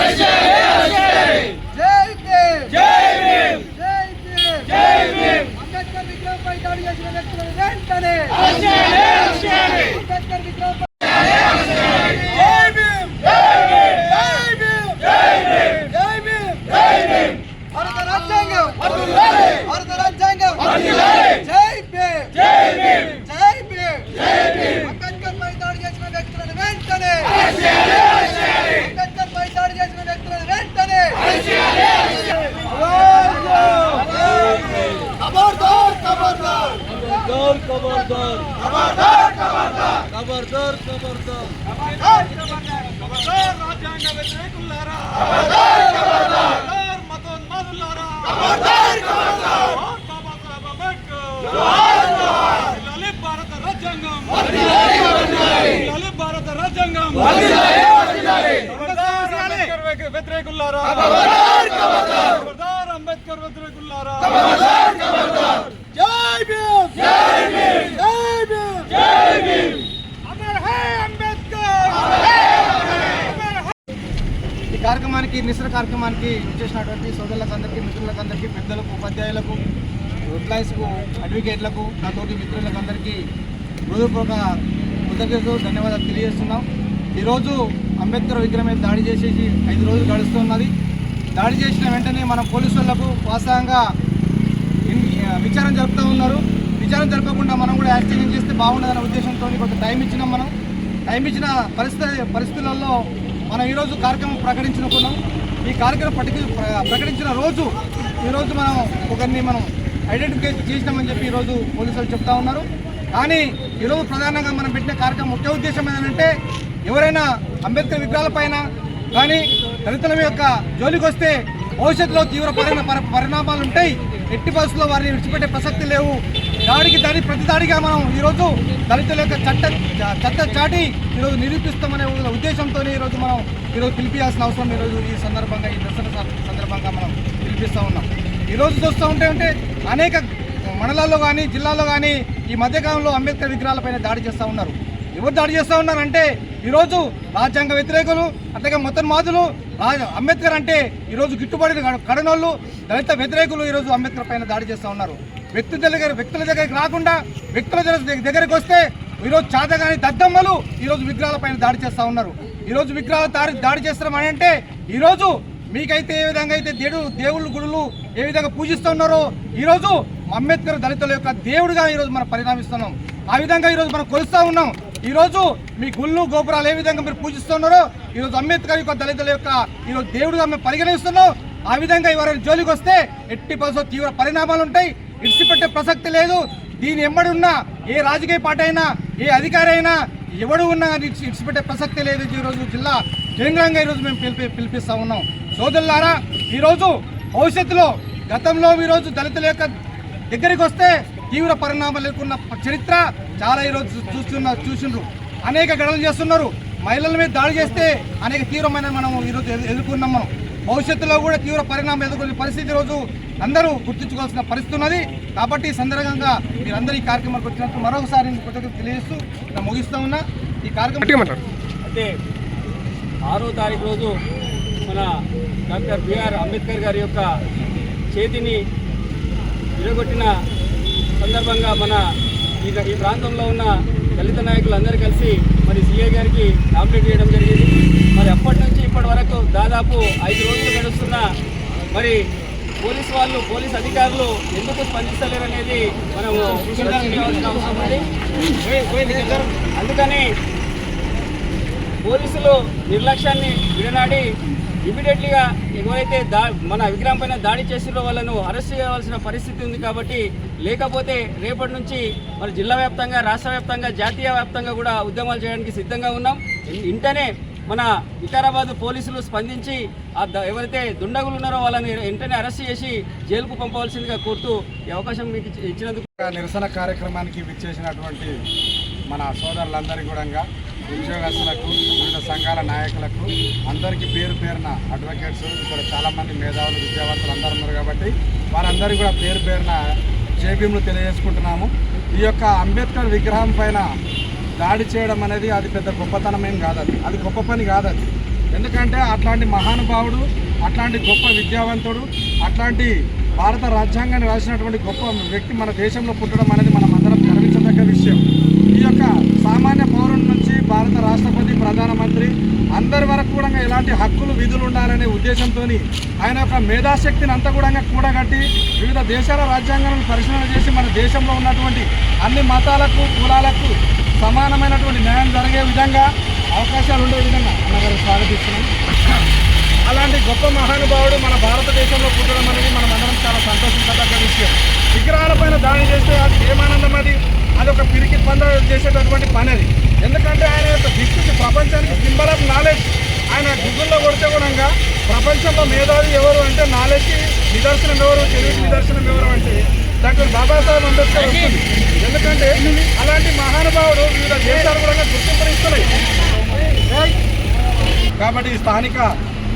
వెంటనే వ్యతిరేకులారా అంబేద్కర్ వ్యతిరేకులారా జై భీమ్ జై భీమ్! జై భీమ్! జై భీమ్ అమర్ హై అంబేద్కర్ ఈ కార్యక్రమానికి నిసర కార్యక్రమానికి ఇచ్చేసినటువంటి సోదరులకందరికీ మిత్రులకందరికీ అందరికీ పెద్దలకు ఉపాధ్యాయులకు ఎంప్లాయీస్కు అడ్వకేట్లకు నాతోటి మిత్రులకు అందరికీ హృదయపూర్వక కృతజ్ఞతలు ధన్యవాదాలు తెలియజేస్తున్నాం. ఈరోజు అంబేద్కర్ విగ్రహం మీద దాడి చేసేసి ఐదు రోజులు గడుస్తున్నది. దాడి చేసిన వెంటనే మన పోలీసు వాళ్ళకు వాస్తవంగా విచారణ జరుపుతూ ఉన్నారు. విచారణ జరపకుండా మనం కూడా యాక్సిడెంట్ చేస్తే బాగుండదనే ఉద్దేశంతో కొంత టైం ఇచ్చినాం మనం. టైం ఇచ్చిన పరిస్థితి పరిస్థితులలో మనం ఈరోజు కార్యక్రమం ప్రకటించుకున్నాం. ఈ కార్యక్రమం పట్టి ప్ర- ప్రకటించిన రోజు ఈరోజు మనం ఒకరిని మనం ఐడెంటిఫై చేసినామని చెప్పి ఈరోజు పోలీసులు చెప్తా ఉన్నారు. కానీ ఈరోజు ప్రధానంగా మనం పెట్టిన కార్యక్రమం ముఖ్య ఉద్దేశం ఏంటంటే ఎవరైనా అంబేద్కర్ విగ్రహాలపైన కానీ దళితుల యొక్క జోలికి వస్తే భవిష్యత్తులో తీవ్ర పర పరిణామాలు ఉంటాయి ఎట్టి బస్సులో వారిని విడిచిపెట్టే ప్రసక్తి లేవు. దాడికి దాడి ప్రతి దాడిగా మనం ఈరోజు దళితుల యొక్క చట్ట చట్ట చాటి ఈరోజు నిరూపిస్తామనే ఉద్దేశంతో ఈరోజు మనం ఈరోజు పిలిపియాల్సిన అవసరం ఈరోజు ఈ సందర్భంగా ఈ దర్శన సందర్భంగా మనం పిలిపిస్తూ ఉన్నాం. ఈరోజు చూస్తూ ఉంటే ఉంటే అనేక మండలాల్లో కానీ జిల్లాల్లో కానీ ఈ మధ్యకాలంలో అంబేద్కర్ విగ్రహాలపైన దాడి చేస్తూ ఉన్నారు. ఎవరు దాడి చేస్తూ ఉన్నారంటే ఈరోజు రాజ్యాంగ వ్యతిరేకులు అట్లాగే మొత్తం మాదులు అంబేద్కర్ అంటే ఈరోజు గిట్టుబడి కడనోళ్ళు దళిత వ్యతిరేకులు ఈరోజు అంబేద్కర్ పైన దాడి చేస్తూ ఉన్నారు. వ్యక్తుల దగ్గర వ్యక్తుల దగ్గరికి రాకుండా వ్యక్తుల దగ్గర- దగ్గరికి వస్తే ఈరోజు చాతగాని దద్దమ్మలు ఈరోజు విగ్రహాల పైన దాడి చేస్తూ ఉన్నారు. ఈరోజు విగ్రహాలు దాడి దాడి చేస్తున్నామని అంటే ఈరోజు మీకైతే ఏ విధంగా అయితే దేవుడు దేవుళ్ళు గుడులు ఏ విధంగా పూజిస్తున్నారో ఈరోజు అంబేద్కర్ దళితుల యొక్క దేవుడిగా ఈరోజు మనం పరిణామిస్తున్నాం. ఆ విధంగా ఈరోజు మనం కొలుస్తూ ఉన్నాం. ఈరోజు మీ గుళ్ళు గోపురాలు ఏ విధంగా మీరు పూజిస్తున్నారో ఈరోజు అంబేద్కర్ యొక్క దళితుల యొక్క ఈరోజు దేవుడుగా మేము పరిగణిస్తున్నాం ఆ విధంగా ఎవరైనా జోలికి వస్తే ఎట్టి పరిస్థితుల్లో తీవ్ర పరిణామాలు ఉంటాయి. ఇడిచిపెట్టే ప్రసక్తి లేదు. దీని ఎమ్మడి ఉన్నా ఏ రాజకీయ పార్టీ అయినా ఏ అధికారి అయినా ఎవడు ఉన్నా కానీ ఇడిచిపెట్టే ప్రసక్తి లేదు ఈరోజు జిల్లా కేంద్రంగా ఈరోజు మేము పిలిపి పిలిపిస్తా ఉన్నాం. సోదరులారా ఈరోజు భవిష్యత్తులో గతంలో ఈరోజు దళితుల యొక్క దగ్గరికి వస్తే తీవ్ర పరిణామాలు ఎదుర్కొన్న చరిత్ర చాలా ఈరోజు చూ- చూస్తున్న చూసిండ్రు. అనేక గడలు చేస్తున్నారు. మహిళల మీద దాడి చేస్తే అనేక తీవ్రమైన మనం ఈరోజు ఎదు- ఎదుర్కొన్నాం మనం. భవిష్యత్తులో కూడా తీవ్ర పరిణామం ఎదుర్కొనే పరిస్థితి ఈరోజు అందరూ గుర్తుంచుకోవాల్సిన పరిస్థితి ఉన్నది. కాబట్టి ఈ సందర్భంగా మీరందరూ ఈ కార్యక్రమానికి వచ్చినట్టు మరొకసారి నేను కృతజ్ఞతలు తెలియజేస్తూ నా ముగిస్తూ ఉన్నా. ఈ కార్యక్రమం అయితే ఆరో తారీఖు రోజు మన డాక్టర్ బిఆర్ అంబేద్కర్ గారి యొక్క చేతిని విరగొట్టిన సందర్భంగా మన ఈ ఈ ప్రాంతంలో ఉన్న దళిత నాయకులు అందరూ కలిసి మరి సీఏ గారికి కంప్లీట్ చేయడం జరిగింది. మరి అప్పటి నుంచి ఇప్పటి వరకు దాదాపు ఐదు రోజులు గడుస్తున్న మరి పోలీస్ వాళ్ళు పోలీస్ అధికారులు ఎందుకు స్పందిస్తలేరు అనేది మనము అవసరం ఉంది. అందుకని పోలీసులు నిర్లక్ష్యాన్ని విడనాడి ఇమీడియట్లీగా ఎవరైతే దా మన విగ్రహం పైన దాడి చేసిరో వాళ్ళను అరెస్ట్ చేయవలసిన పరిస్థితి ఉంది కాబట్టి లేకపోతే రేపటి నుంచి మరి జిల్లా వ్యాప్తంగా రాష్ట్ర వ్యాప్తంగా జాతీయ వ్యాప్తంగా కూడా ఉద్యమాలు చేయడానికి సిద్ధంగా ఉన్నాం. ఇంటనే మన వికారాబాద్ పోలీసులు స్పందించి ఆ ఎవరైతే దుండగులు ఉన్నారో వాళ్ళని వెంటనే అరెస్ట్ చేసి జైలుకు పంపవలసిందిగా కోరుతూ ఈ అవకాశం మీకు ఇచ్చినందుకు నిరసన కార్యక్రమానికి విచ్చేసినటువంటి మన సోదరులందరికీ కూడా ఉద్యోగస్తులకు వివిధ సంఘాల నాయకులకు అందరికీ పేరు పేరున అడ్వకేట్స్ ఇక్కడ చాలామంది మేధావులు విద్యావంతులు అందరూ ఉన్నారు కాబట్టి వారందరికీ కూడా పేరు పేరున జేబీములు తెలియజేసుకుంటున్నాము. ఈ యొక్క అంబేద్కర్ విగ్రహం పైన దాడి చేయడం అనేది అది పెద్ద గొప్పతనం ఏం అది. గొప్ప పని కాదది ఎందుకంటే అట్లాంటి మహానుభావుడు అట్లాంటి గొప్ప విద్యావంతుడు అట్లాంటి భారత రాజ్యాంగాన్ని రాసినటువంటి గొప్ప వ్యక్తి మన దేశంలో పుట్టడం అనేది మనం అందరం గర్వించదగ్గ విషయం. ఈ యొక్క సామాన్య పౌరుల భారత రాష్ట్రపతి ప్రధానమంత్రి అందరి వరకు కూడా ఎలాంటి హక్కులు విధులు ఉండాలనే ఉద్దేశంతో ఆయన యొక్క మేధాశక్తిని అంతా కూడా కూడగట్టి వివిధ దేశాల రాజ్యాంగాలను పరిశీలన చేసి మన దేశంలో ఉన్నటువంటి అన్ని మతాలకు కులాలకు సమానమైనటువంటి న్యాయం జరిగే విధంగా అవకాశాలు ఉండే విధంగా అన్నగారు స్వాగతిస్తున్నాం. అలాంటి గొప్ప మహానుభావుడు మన భారతదేశంలో పుట్టడం అనేది మనం అందరం చాలా సంతోషించదగ్గ విషయం. విగ్రహాలపైన దాడి చేస్తే అది ఏమానందం అది? అది ఒక పిరికి పంద చేసేటటువంటి పని అది. ఎందుకంటే ఆయన యొక్క దిక్కుకి ప్రపంచానికి సింబల్ ఆఫ్ నాలెడ్జ్. ఆయన గూగుల్లో కొడితే కూడా ప్రపంచంలో మేధావి ఎవరు అంటే నాలెడ్జ్కి నిదర్శనం ఎవరు తెలివికి నిదర్శనం ఎవరు అంటే డాక్టర్ బాబాసాహెబ్ అంబేద్కర్ వస్తుంది. ఎందుకంటే అలాంటి మహానుభావుడు వివిధ దేశాలు కూడా గుర్తింపునిస్తున్నాయి కాబట్టి స్థానిక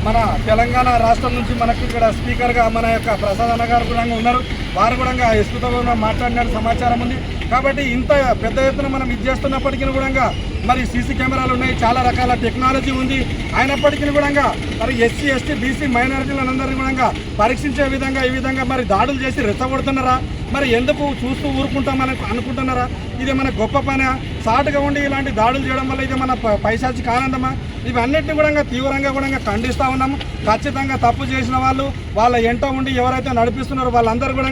మన తెలంగాణ రాష్ట్రం నుంచి మనకు ఇక్కడ స్పీకర్గా మన యొక్క ప్రసాద్ అన్న గారు కూడా ఉన్నారు. వారు కూడా ఎస్కుతో మాట్లాడిన సమాచారం ఉంది. కాబట్టి ఇంత పెద్ద ఎత్తున మనం ఇది చేస్తున్నప్పటికీ కూడా మరి సీసీ కెమెరాలు ఉన్నాయి. చాలా రకాల టెక్నాలజీ ఉంది. అయినప్పటికీ కూడా మరి ఎస్సీ ఎస్టీ బీసీ మైనారిటీలందరినీ కూడా పరీక్షించే విధంగా ఈ విధంగా మరి దాడులు చేసి రెచ్చగొడుతున్నారా? మరి ఎందుకు చూస్తూ ఊరుకుంటామని అనుకుంటున్నారా? ఇది మన గొప్ప పని? సాటుగా ఉండి ఇలాంటి దాడులు చేయడం వల్ల ఇది మన ప- పైశాచిక ఆనందమా? ఇవన్నిటిని కూడా తీవ్రంగా కూడా ఖండిస్తూ ఉన్నాము. ఖచ్చితంగా తప్పు చేసిన వాళ్ళు వాళ్ళ ఎంటో ఉండి ఎవరైతే నడిపిస్తున్నారో వాళ్ళందరూ కూడా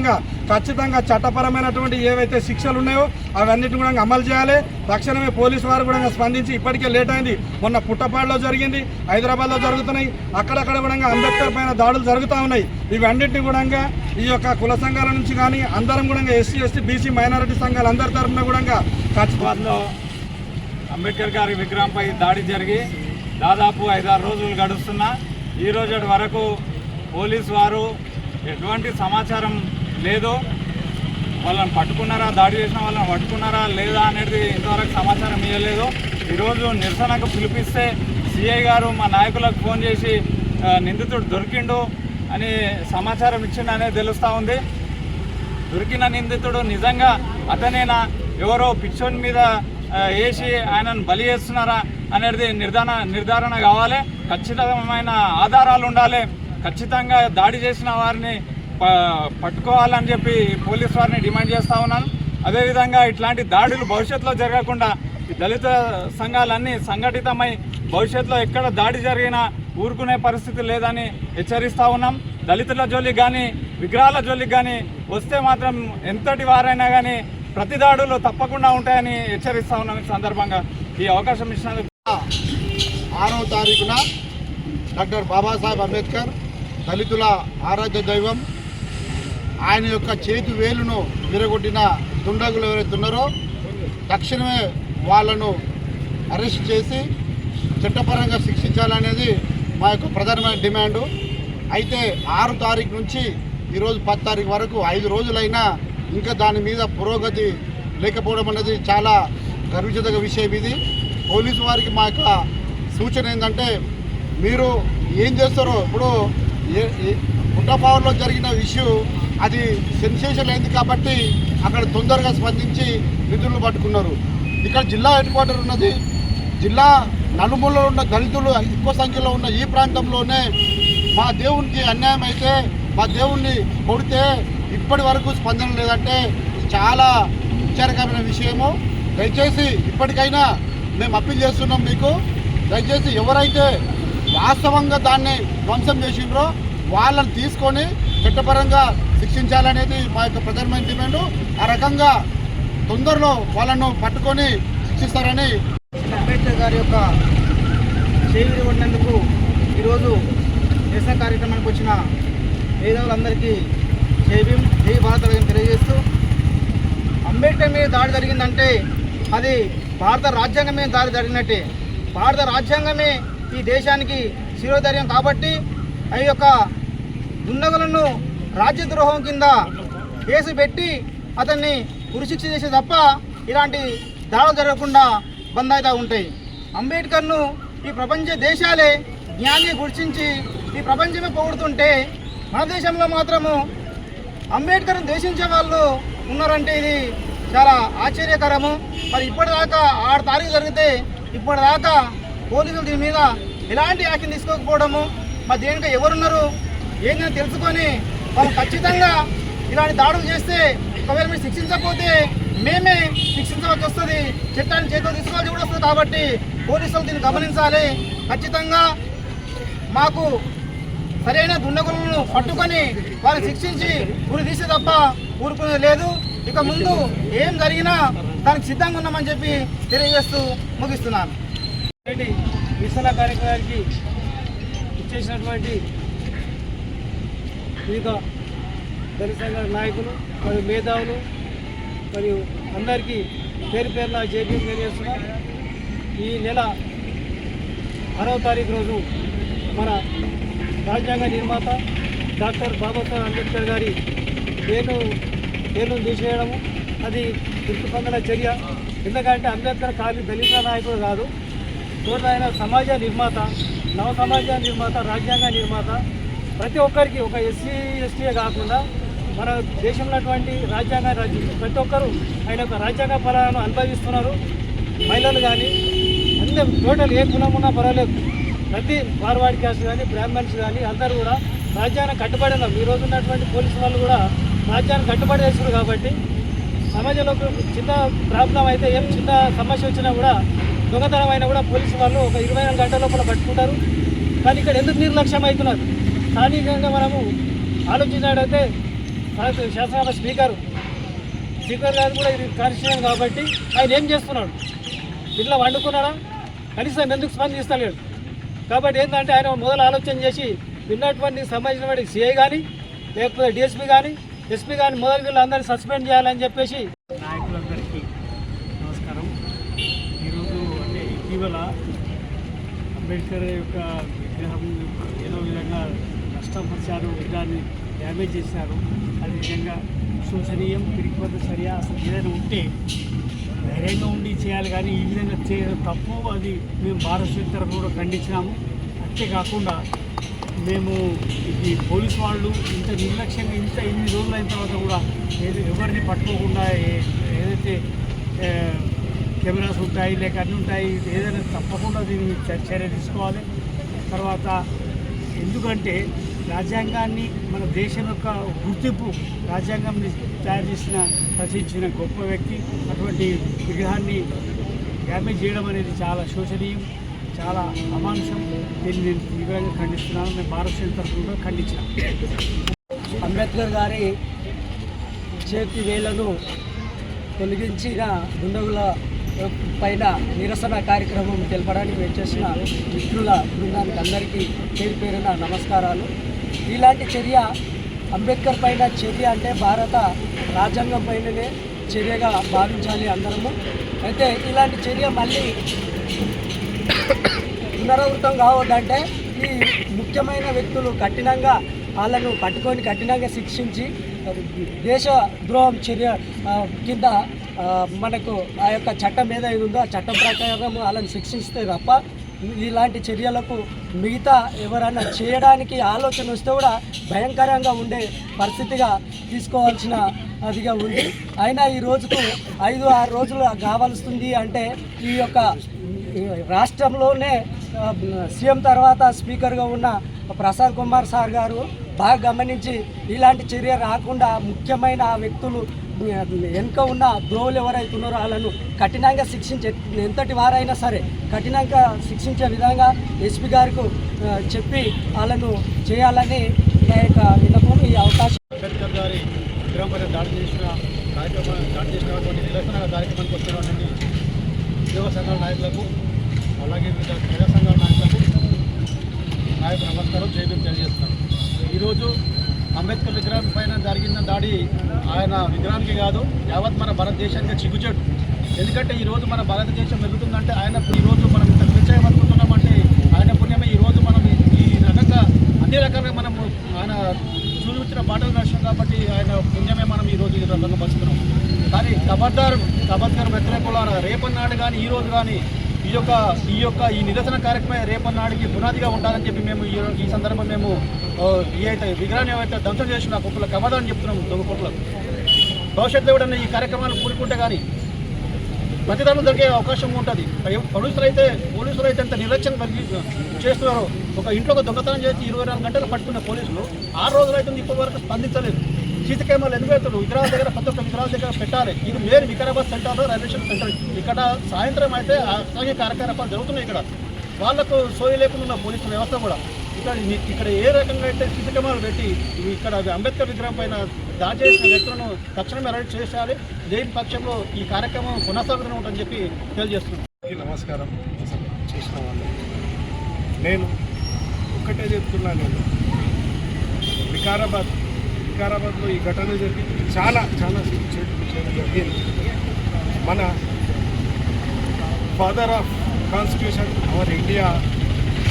ఖచ్చితంగా చట్టపరమైనటువంటి ఏవైతే శిక్షలు ఉన్నాయో అవన్నిటిని కూడా అమలు చేయాలి. తక్షణమే పోలీసు వారు కూడా స్పందించి ఇప్పటికే లేట్ అయింది. మొన్న పుట్టపాడులో జరిగింది హైదరాబాద్లో జరుగుతున్నాయి. అక్కడక్కడ కూడా అంబేద్కర్ పైన దాడులు జరుగుతూ ఉన్నాయి. ఇవన్నింటినీ కూడా ఈ యొక్క కుల సంఘాల నుంచి కానీ అందరం కూడా ఎస్సీ ఎస్టీ బీసీ మైనారిటీ సంఘాలు అందరి తరఫున కూడా ఖచ్చితంగా అంబేద్కర్ గారి విగ్రహంపై దాడి జరిగి దాదాపు ఐదారు రోజులు గడుస్తున్నా. ఈ రోజు వరకు పోలీసు వారు ఎటువంటి సమాచారం లేదు వాళ్ళని పట్టుకున్నారా దాడి చేసిన వాళ్ళని పట్టుకున్నారా లేదా అనేది ఇంతవరకు సమాచారం ఇవ్వలేదు ఈరోజు నిరసనకు పిలిపిస్తే సిఐ గారు మా నాయకులకు ఫోన్ చేసి నిందితుడు దొరికిండు అని సమాచారం ఇచ్చిండనేది తెలుస్తూ ఉంది. దొరికిన నిందితుడు నిజంగా అతనేనా? ఎవరో పిచ్చోని మీద వేసి ఆయనను బలి చేస్తున్నారా అనేది నిర్ధారణ నిర్ధారణ కావాలి. ఖచ్చితమైన ఆధారాలు ఉండాలి. ఖచ్చితంగా దాడి చేసిన వారిని పట్టుకోవాలని చెప్పి పోలీస్ వారిని డిమాండ్ చేస్తూ ఉన్నాను. అదేవిధంగా ఇట్లాంటి దాడులు భవిష్యత్తులో జరగకుండా ఈ దళిత సంఘాలన్నీ సంఘటితమై భవిష్యత్తులో ఎక్కడ దాడి జరిగినా ఊరుకునే పరిస్థితి లేదని హెచ్చరిస్తూ ఉన్నాం. దళితుల జోలికి కానీ విగ్రహాల జోలికి కానీ వస్తే మాత్రం ఎంతటి వారైనా కానీ ప్రతి దాడులు తప్పకుండా ఉంటాయని హెచ్చరిస్తా ఉన్నాం. ఈ సందర్భంగా ఈ అవకాశం ఇచ్చినందుకు ఆరవ తారీఖున డాక్టర్ బాబాసాహెబ్ అంబేద్కర్ దళితుల ఆరాధ్య దైవం ఆయన యొక్క చేతి వేలును విరగొట్టిన దుండగులు ఎవరైతున్నారో తక్షణమే వాళ్ళను అరెస్ట్ చేసి చట్టపరంగా శిక్షించాలనేది మా యొక్క ప్రధానమైన డిమాండు. అయితే ఆరు తారీఖు నుంచి ఈరోజు పది తారీఖు వరకు ఐదు రోజులైనా ఇంకా దాని మీద పురోగతి లేకపోవడం అనేది చాలా గర్వించదగ్గ విషయం ఇది. పోలీసు వారికి మా యొక్క సూచన ఏంటంటే మీరు ఏం చేస్తారో ఇప్పుడు ఏ- పుట్టపావులో జరిగిన ఇష్యూ అది సెన్సేషన్ అయింది కాబట్టి అక్కడ తొందరగా స్పందించి నిధులు పట్టుకున్నారు. ఇక్కడ జిల్లా హెడ్ క్వార్టర్ ఉన్నది. జిల్లా నలుమూలలో ఉన్న దళితులు ఎక్కువ సంఖ్యలో ఉన్న ఈ ప్రాంతంలోనే మా దేవునికి అన్యాయం అయితే మా దేవుణ్ణి కొడితే ఇప్పటి వరకు స్పందన లేదంటే చాలా విచారకరమైన విషయము. దయచేసి ఇప్పటికైనా మేము అప్పీల్ చేస్తున్నాం మీకు. దయచేసి ఎవరైతే వాస్తవంగా దాన్ని ధ్వంసం చేసిండ్రో వాళ్ళని తీసుకొని చట్టపరంగా శిక్షించాలనేది మా యొక్క ప్రధానమైన డిమాండ్. ఆ రకంగా తొందరలో వాళ్ళను పట్టుకొని శిక్షిస్తారని అంబేద్కర్ గారి యొక్క చేయి ఉన్నందుకు ఈరోజు నిరసన కార్యక్రమానికి వచ్చిన మేధావులందరికీ జై జై భారత తెలియజేస్తూ అంబేద్కర్ మీద దాడి జరిగిందంటే అది భారత రాజ్యాంగం మీద దాడి జరిగినట్టే. భారత రాజ్యాంగమే ఈ దేశానికి శిరోధైర్యం కాబట్టి ఆ యొక్క దుండగులను రాజ్యద్రోహం కింద కేసు పెట్టి అతన్ని ఉరిశిక్ష చేసే తప్ప ఇలాంటి దాడులు జరగకుండా బంద్ అవుతూ ఉంటాయి. అంబేద్కర్ను ఈ ప్రపంచ దేశాలే జ్ఞాని గుర్తించి ఈ ప్రపంచమే పొగుడుతుంటే మన దేశంలో మాత్రము అంబేద్కర్ను ద్వేషించే వాళ్ళు ఉన్నారంటే ఇది చాలా ఆశ్చర్యకరము. మరి ఇప్పటిదాకా ఆరు తారీఖు జరిగితే ఇప్పటిదాకా పోలీసులు దీని మీద ఎలాంటి యాక్షన్ తీసుకోకపోవడము? మరి దేనిక ఎవరున్నారు? ఏంటని తెలుసుకొని వాళ్ళు ఖచ్చితంగా ఇలాంటి దాడులు చేస్తే ఒకవేళ మీరు శిక్షించకపోతే మేమే శిక్షించవలసి వస్తుంది. చట్టాన్ని చేతిలో తీసుకోవాల్సి కూడా వస్తుంది కాబట్టి పోలీసులు దీన్ని గమనించాలి. ఖచ్చితంగా మాకు సరైన దుండగులను పట్టుకొని వారిని శిక్షించి ఊరు తీసే తప్ప ఊరుకునేది లేదు. ఇక ముందు ఏం జరిగినా దానికి సిద్ధంగా ఉన్నామని చెప్పి తెలియజేస్తూ ముగిస్తున్నాను. నేటి నిరసన కార్యక్రమానికి ఇచ్చేసినటువంటి వివిధ దళిత నాయకులు మరియు మేధావులు మరియు అందరికీ పేరు పేరున జేబీ తెలియజేస్తున్నాం. ఈ నెల ఆరవ తారీఖు రోజు మన రాజ్యాంగ నిర్మాత డాక్టర్ బాబాసాహెబ్ అంబేద్కర్ గారి పేరు పేరును తీసేయడము అది గుర్తుపొందిన చర్య. ఎందుకంటే అంబేద్కర్ ఖాళీ దళిత నాయకుడు కాదు. చూడైన ఆయన సమాజ నిర్మాత నవ సమాజ నిర్మాత రాజ్యాంగ నిర్మాత ప్రతి ఒక్కరికి ఒక ఎస్సీ ఎస్టీఏ కాకుండా మన దేశంలో అటువంటి రాజ్యాంగ రాజ్యం ప్రతి ఒక్కరు ఆయన యొక్క రాజ్యాంగ ఫలాలను అనుభవిస్తున్నారు. మహిళలు కానీ అందరూ టోటల్ ఏ కులం ఉన్నా పర్వాలేదు. ప్రతి ఫార్వర్డ్ క్యాస్ట్ కానీ బ్రాహ్మణ్స్ కానీ అందరూ కూడా రాజ్యానికి కట్టుబడి ఉన్నారు ఈ ఉన్నటువంటి పోలీసు వాళ్ళు కూడా రాజ్యానికి కట్టుబడి చేస్తున్నారు కాబట్టి సమాజంలో చిన్న ప్రాబ్లం అయితే ఏం చిన్న సమస్య వచ్చినా కూడా దొంగతనం అయినా కూడా పోలీసు వాళ్ళు ఒక ఇరవై నాలుగు గంటల లోపల పట్టుకుంటారు. కానీ ఇక్కడ ఎందుకు నిర్లక్ష్యం అవుతున్నారు? స్థానికంగా మనము ఆలోచించినట్టయితే భారత శాసనసభ స్పీకర్ స్పీకర్ గారు కూడా ఇది కాన్స్టిట్యూషన్ కాబట్టి ఆయన ఏం చేస్తున్నాడు? ఇట్లా వండుకున్నాడా? కనీసం ఎందుకు స్పందిస్తలేడు? కాబట్టి ఏంటంటే ఆయన మొదలు ఆలోచన చేసి విన్నటువంటి సంబంధించినటువంటి సిఐ కానీ లేకపోతే డిఎస్పీ కానీ ఎస్పీ కానీ మొదలు వీళ్ళందరినీ సస్పెండ్ చేయాలని చెప్పేసి నాయకులందరికీ నమస్కారం. ఈరోజు అంటే ఇటీవల అంబేద్కర్ యొక్క విగ్రహం ఏదో విధంగా నష్టపరిచారు దాన్ని డ్యామేజ్ చేశారు. అది నిజంగా శోచనీయం పిరికిపోతే సరియా అసలు ఏదైనా ఉంటే ధైర్యంగా ఉండి చేయాలి కానీ ఈ విధంగా చేయడం తప్పు. అది మేము భారత కూడా ఖండించినాము. అంతేకాకుండా మేము ఇది పోలీస్ వాళ్ళు ఇంత నిర్లక్ష్యంగా ఇంత ఇన్ని రోజులు అయిన తర్వాత కూడా ఏది ఎవరిని పట్టుకోకుండా ఏ- ఏదైతే కెమెరాస్ ఉంటాయి లేక అన్నీ ఉంటాయి ఏదైనా తప్పకుండా దీన్ని చర్య తీసుకోవాలి. తర్వాత ఎందుకంటే రాజ్యాంగాన్ని మన దేశం యొక్క గుర్తింపు రాజ్యాంగం తయారు చేసిన రచించిన గొప్ప వ్యక్తి. అటువంటి విగ్రహాన్ని డ్యామేజ్ చేయడం అనేది చాలా శోచనీయం చాలా అమానుషం. దీన్ని నేను తీవ్రంగా ఖండిస్తున్నాను. నేను భారతదేశం తరఫున కూడా ఖండించాను. అంబేద్కర్ గారి చేతి వేళ్ళను తొలగించిన దుండగుల పైన నిరసన కార్యక్రమం తెలపడానికి వచ్చేసిన మిత్రుల బృందానికి అందరికీ పేరు పేరున నమస్కారాలు. ఇలాంటి చర్య అంబేద్కర్ పైన చర్య అంటే భారత రాజ్యాంగం పైననే చర్యగా భావించాలి అందరము. అయితే ఇలాంటి చర్య మళ్ళీ పునరావృతం కావద్దంటే ఈ ముఖ్యమైన వ్యక్తులు కఠినంగా వాళ్ళను పట్టుకొని కఠినంగా శిక్షించి దేశ ద్రోహం చర్య కింద మనకు ఆ యొక్క చట్టం ఏదైతే ఉందో ఆ చట్టం ప్రకారం వాళ్ళని శిక్షిస్తే తప్ప ఇలాంటి చర్యలకు మిగతా ఎవరైనా చేయడానికి ఆలోచన వస్తే కూడా భయంకరంగా ఉండే పరిస్థితిగా తీసుకోవాల్సిన అదిగా ఉంది. అయినా ఈ రోజుకు ఐదు ఆరు రోజులు కావాల్సింది అంటే ఈ యొక్క రాష్ట్రంలోనే సీఎం తర్వాత స్పీకర్గా ఉన్న ప్రసాద్ కుమార్ సార్ గారు బాగా గమనించి ఇలాంటి చర్య రాకుండా ముఖ్యమైన ఆ వ్యక్తులు వెనుక ఉన్న ద్రోవులు ఎవరైతే ఉన్నారో వాళ్ళను కఠినంగా శిక్షించే ఎంతటి వారైనా సరే కఠినంగా శిక్షించే విధంగా ఎస్పీ గారికి చెప్పి వాళ్ళను చేయాలని నా యొక్క విన్నపం ఈ అవకాశం. అంబేద్కర్ గారి విగ్రహం దాడి చేసిన కార్యక్రమం దాడి చేసినటువంటి నిరసన కార్యక్రమానికి వచ్చినటువంటి ఉద్యోగ సంఘాల నాయకులకు అలాగే వివిధ ప్రజా సంఘాల నాయకులకు నాయకు నమస్కారం జైబీం తెలియజేస్తున్నాను ఈరోజు అంబేద్కర్ విగ్రహం పైన జరిగిన దాడి ఆయన విగ్రహానికి కాదు యావత్ మన భారతదేశానికి చిగుచెట్టు ఎందుకంటే ఈరోజు మన భారతదేశం వెళ్తుందంటే ఆయన ఈరోజు మనం ఇంత విజయవంతుతున్నామంటే ఆయన పుణ్యమే. ఈరోజు మనం ఈ- రకంగా అన్ని రకాలుగా మనము ఆయన చూపించిన బాటలు నడిచాం కాబట్టి ఆయన పుణ్యమే మనం ఈరోజు ఈ రంగంలో బతుకుతున్నాం కానీ కబర్దార్ కబర్దార్ వ్యతిరేకుల రేపన్నాడు కానీ ఈ రోజు కానీ ఈ యొక్క ఈ యొక్క ఈ నిరసన కార్యక్రమం రేపన్నాడికి పునాదిగా ఉండాలని చెప్పి మేము ఈ సందర్భం మేము ఆ, అయితే విగ్రహాన్ని ఏవైతే ధ్వంసం చేసిన కుప్పల కమదాన్ని చెప్తున్నాము దొంగ కుప్పలకు భవిష్యత్తులో కూడా ఈ కార్యక్రమాలు కూడుకుంటే కానీ ప్రతిదానం జరిగే అవకాశం ఉంటుంది. పోలీసులు అయితే పోలీసులు అయితే ఎంత నిర్లక్ష్యం కలిగి చేస్తున్నారు ఒక ఇంట్లో ఒక దొంగతనం చేసి ఇరవై నాలుగు గంటలు పట్టుకున్న పోలీసులు ఆరు రోజులు అయితే ఇప్పటి వరకు స్పందించలేదు. సీసీ కెమెరాలు ఎందుకు పెడతారు విగ్రహాల దగ్గర ప్రతి ఒక్క విగ్రహాల దగ్గర పెట్టాలి. ఇది మేరు వికారాబాద్ సెంటర్లో రైల్వే స్టేషన్ సెంటర్. ఇక్కడ సాయంత్రం అయితే అట్లాగే కార్యకలాపాలు జరుగుతున్నాయి ఇక్కడ. వాళ్ళకు సోయి లేకుండా ఉన్న వ్యవస్థ కూడా. ఇక్కడ ఇక్కడ ఏ రకంగా అయితే సీసీ కెమెరాలు పెట్టి ఇక్కడ అంబేద్కర్ విగ్రహం పైన దాడి చేసిన వ్యక్తులను తక్షణం అరెస్ట్ చేసేయాలి దేని పక్షంలో ఈ కార్యక్రమం కొనసాగుతూనే ఉంటుందని చెప్పి తెలియజేస్తున్నాం. నమస్కారం. చేసిన వాళ్ళు నేను ఒక్కటే చెప్తున్నా నేను. వికారాబాద్ వికారాబాద్లో ఈ ఘటన జరిగింది. చాలా చాలా జరిగింది. మన father of constitution our India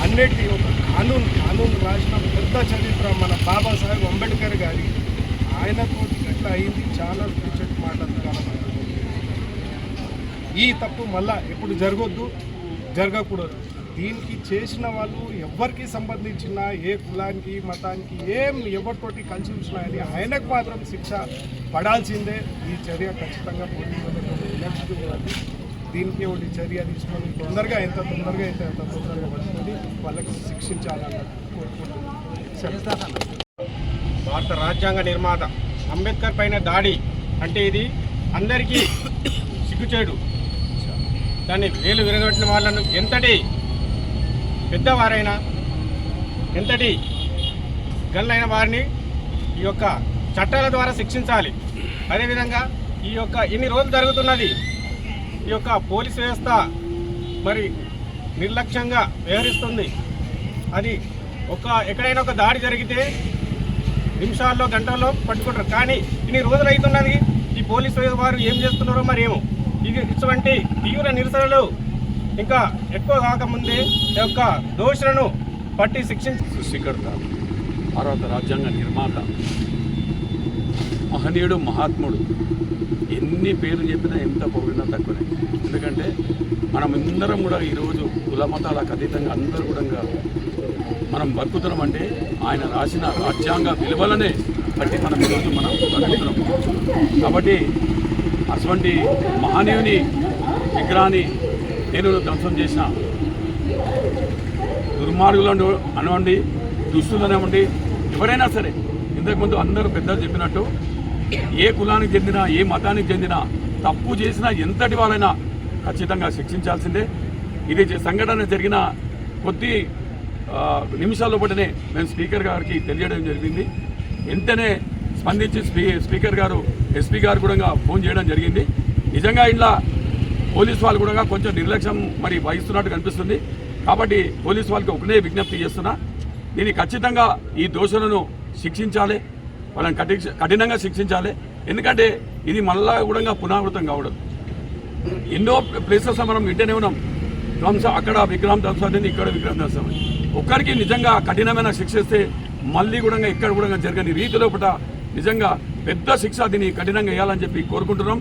అన్నిటి ఒక కానూన్ కానూన్ రాసిన పెద్ద చరిత్ర మన బాబాసాహెబ్ అంబేద్కర్ గారి ఆయనతో ఇట్లా అయింది. చాలా సిగ్గుచేటు మాట్లాడుతున్నారు. ఈ తప్పు మళ్ళా ఎప్పుడు జరగొద్దు జరగకూడదు. దీనికి చేసిన వాళ్ళు ఎవరికి సంబంధించిన ఏ కులానికి మతానికి ఏం ఎవరితోటి కలిసి వచ్చినాయని ఆయనకు మాత్రం శిక్ష పడాల్సిందే. ఈ చర్య ఖచ్చితంగా పోటీ వినర్చుకోవాలి దీనికి ఒకటి చర్య తీసుకొని తొందరగా ఎంత తొందరగా అయితే అంత తొందరగా పడుతుంది వాళ్ళకు శిక్షించాలన్నది కోరుకుంటున్నాను భారత రాజ్యాంగ నిర్మాత అంబేద్కర్ పైన దాడి అంటే ఇది అందరికీ సిగ్గుచేడు. దాన్ని వేలు విరగొట్టిన వాళ్ళను ఎంతటి పెద్దవారైనా ఎంతటి గల్లైన వారిని ఈ యొక్క చట్టాల ద్వారా శిక్షించాలి. అదేవిధంగా ఈ యొక్క ఇన్ని రోజులు జరుగుతున్నది ఈ యొక్క పోలీస్ వ్యవస్థ మరి నిర్లక్ష్యంగా వ్యవహరిస్తుంది. అది ఒక ఎక్కడైనా ఒక దాడి జరిగితే నిమిషాల్లో గంటల్లో పట్టుకుంటారు. కానీ ఇన్ని రోజులు అవుతున్నది ఈ పోలీసు వారు ఏం చేస్తున్నారో మరి ఏమో. ఇది ఇటువంటి తీవ్ర నిరసనలు ఇంకా ఎక్కువ కాకముందే ఈ యొక్క దోషులను పట్టి శిక్షించి సృష్టికర్త భారత రాజ్యాంగ నిర్మాత మహనీయుడు మహాత్ముడు. ఎన్ని పేర్లు చెప్పినా ఎంత పొగిడినా తక్కువనే. ఎందుకంటే మనం అందరం కూడా ఈరోజు కుల మతాలకు అతీతంగా అందరూ కూడా మనం బతుకుతున్నాం అంటే ఆయన రాసిన రాజ్యాంగ విలువలనే బట్టి మనం ఈరోజు మనం బతుకుతున్నాం. కాబట్టి అటువంటి మహనీయుని విగ్రహాన్ని నేను ధ్వంసం చేసిన దుర్మార్గులను అనవండి దుస్తులు ఎవరైనా సరే. ఇంతకుముందు అందరూ పెద్దలు చెప్పినట్టు ఏ కులానికి చెందిన ఏ మతానికి చెందిన తప్పు చేసినా ఎంతటి వాళ్ళైనా ఖచ్చితంగా శిక్షించాల్సిందే. ఇది సంఘటన జరిగిన కొద్ది నిమిషాల్లో నిమిషాల మేము స్పీకర్ గారికి తెలియడం జరిగింది. వెంటనే స్పందించి స్పీ స్పీకర్ గారు ఎస్పీ గారు కూడా ఫోన్ చేయడం జరిగింది. నిజంగా ఇంట్లో పోలీస్ వాళ్ళు కూడా కొంచెం నిర్లక్ష్యం మరి వహిస్తున్నట్టు కనిపిస్తుంది. కాబట్టి పోలీస్ వాళ్ళకి ఒకనే విజ్ఞప్తి చేస్తున్నా. దీన్ని ఖచ్చితంగా ఈ దోషులను శిక్షించాలి. వాళ్ళని కఠి కఠినంగా శిక్షించాలి. ఎందుకంటే ఇది మళ్ళా కూడా పునరావృతం కావడం. ఎన్నో ప్లేసెస్ మనం ఇంటనే ఉన్నాం. ధ్వంస అక్కడ విగ్రహం ధ్వంసం ఇక్కడ విగ్రహం ధ్వంసం ఒక్కరికి నిజంగా కఠినమైన శిక్ష ఇస్తే మళ్ళీ కూడా ఇక్కడ కూడా జరగని రీతిలో పూట నిజంగా పెద్ద శిక్ష దీన్ని కఠినంగా వేయాలని చెప్పి కోరుకుంటున్నాం.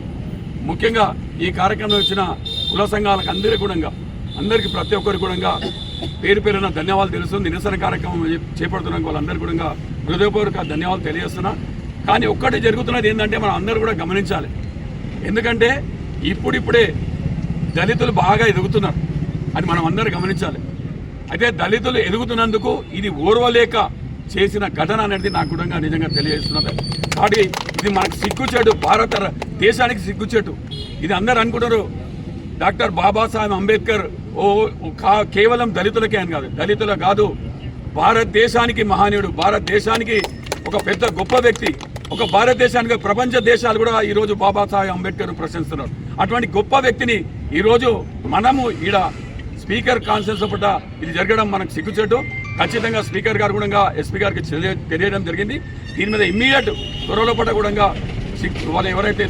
ముఖ్యంగా ఈ కార్యక్రమం వచ్చిన కుల సంఘాలకు అందరికీ కూడా అందరికీ ప్రతి ఒక్కరికి కూడా పేరు పేరున ధన్యవాదాలు తెలుస్తుంది నిరసన కార్యక్రమం చేపడుతున్నాం వాళ్ళందరికీ కూడా హృదయపూర్వక ధన్యవాదాలు తెలియజేస్తున్నా. కానీ ఒక్కటి జరుగుతున్నది ఏంటంటే మనం అందరూ కూడా గమనించాలి. ఎందుకంటే ఇప్పుడిప్పుడే దళితులు బాగా ఎదుగుతున్నారు. అని మనం అందరూ గమనించాలి. అయితే దళితులు ఎదుగుతున్నందుకు ఇది ఓర్వలేక చేసిన ఘటన అనేది నాకు కూడా నిజంగా తెలియజేస్తున్నది. కాబట్టి ఇది మనకు సిగ్గుచేటు. భారత దేశానికి సిగ్గుచేటు. ఇది అందరు అనుకుంటారు డాక్టర్ బాబాసాహెబ్ అంబేద్కర్ ఓ కా- కేవలం దళితులకే అని కాదు. దళితుల కాదు భారతదేశానికి మహనీయుడు భారతదేశానికి ఒక పెద్ద గొప్ప వ్యక్తి ఒక భారతదేశానికి ప్రపంచ దేశాలు కూడా ఈరోజు బాబాసాహెబ్ అంబేద్కర్ ప్రశంస్తున్నారు అటువంటి గొప్ప వ్యక్తిని ఈరోజు మనము ఈడ స్పీకర్ కాన్ఫరెన్స్ పట్ల ఇది జరగడం మనకు సిగ్గుచేటు. ఖచ్చితంగా స్పీకర్ గారు కూడా ఎస్పీ గారికి తెలియడం జరిగింది. దీని మీద ఇమ్మీడియట్ త్వరలో పట్ల కూడా వాళ్ళు ఎవరైతే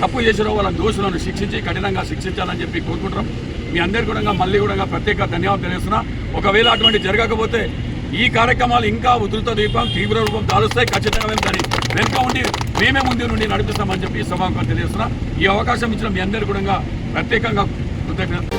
తప్పు చేసినో వాళ్ళ దోషులను శిక్షించి కఠినంగా శిక్షించాలని చెప్పి కోరుకుంటున్నాం. మీ అందరికీ కూడా మళ్ళీ కూడా ప్రత్యేక ధన్యవాదాలు తెలియజేస్తున్నా. ఒకవేళ అటువంటి జరగకపోతే ఈ కార్యక్రమాలు ఇంకా ఉధృత దీపం తీవ్ర రూపం దాలుస్తాయి. ఖచ్చితంగా మేము దాన్ని వెనుక ఉండి మేమే ముందు నుండి నడిపిస్తామని చెప్పి ఈ తెలియజేస్తున్నా. ఈ అవకాశం ఇచ్చిన మీ అందరికీ కూడా ప్రత్యేకంగా కృతజ్ఞత